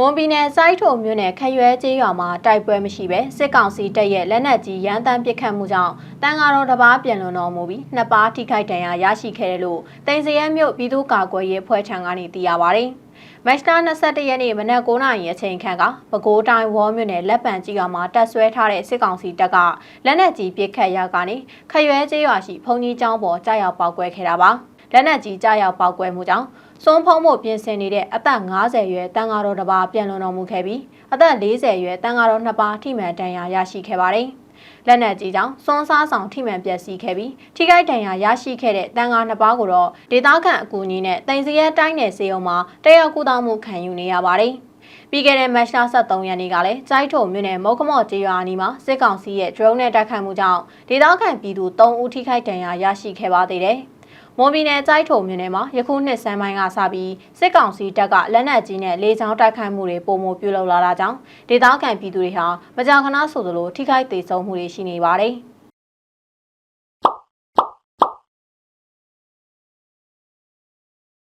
မွန်ပြည်နယ်စိုက်ထုံမြို့နယ်ခရွဲကျေးရွာမှာတိုက်ပွဲမရှိဘဲစစ်ကောင်စီတပ်ရဲ့လက်နက်ကြီးရန်တမ်းပစ်ခတ်မှုကြောင့်တန်ဃာတော်တစ်ပါးပြန်လွန်တော်မူပြီးနှစ်ပါးထိခိုက်ဒဏ်ရာရရှိခဲ့တယ်လို့တင်စရဲမြို့ပြည်သူ့ကာကွယ်ရေးဖွဲ့ထံကနေသိရပါဗျ။မတ်လ22ရက်နေ့မနက်9:00နာရီအချိန်ခန့်ကပဲခူးတိုင်းဝေါ်မြို့နယ်လက်ပံကြီးရွာမှာတပ်ဆွဲထားတဲ့စစ်ကောင်စီတပ်ကလက်နက်ကြီးပစ်ခတ်ရာကနေခရွဲကျေးရွာရှိဘုံကြီးကျောင်းပေါ်ကြားရောက်ပောက်ကွဲခဲ့တာပါ။ လက်နက်ကြီးကြားရောက်ပောက်ကွဲမှုကြောင့်စွန်းဖုံးမှုပြင်ဆင်နေတဲ့အသက်50ရွယ်တန်ဃာတော်တစ်ပါးပြန်လွန်တော်မူခဲ့ပြီးအသက်40ရွယ်တန်ဃာတော်နှစ်ပါးထိမှန်ဒဏ်ရာရရှိခဲ့ပါတယ်။လက်နက်ကြီးကြောင့်စွန်းစားဆောင်ထိမှန်ပျက်စီးခဲ့ပြီးထိခိုက်ဒဏ်ရာရရှိခဲ့တဲ့တန်ဃာနှစ်ပါးကိုတော့ဒေသခံအကူအညီနဲ့တင်စီရဲတိုင်းနယ်စေုံမှာတရားကူတောင်းမှုခံယူနေရပါတယ်။ပြီးခဲ့တဲ့မတ်လ23ရက်နေ့ကလည်းကြိုက်ထုံမြို့နယ်မုတ်ကမော့ကျေးရွာအနီးမှာစစ်ကောင်စီရဲ့ drone နဲ့တိုက်ခိုက်မှုကြောင့်ဒေသခံပြည်သူ3ဦးထိခိုက်ဒဏ်ရာရရှိခဲ့ပါသေးတယ်။ မွန်ပြည်နယ်ကြိုက်ထုံမြို့နယ်မှာယခုနှစ်စမ်းပိုင်းကစပြီးစစ်ကောင်စီတပ်ကလက်နက်ကြီးနဲ့လေကြောင်းတိုက်ခိုက်မှုတွေပုံမှုပြုလုပ်လာတာကြောင့်ဒေသခံပြည်သူတွေဟာမကြာခဏဆိုသလိုထိခိုက်ဒေဆုံးမှုတွေရှိနေပါတယ်။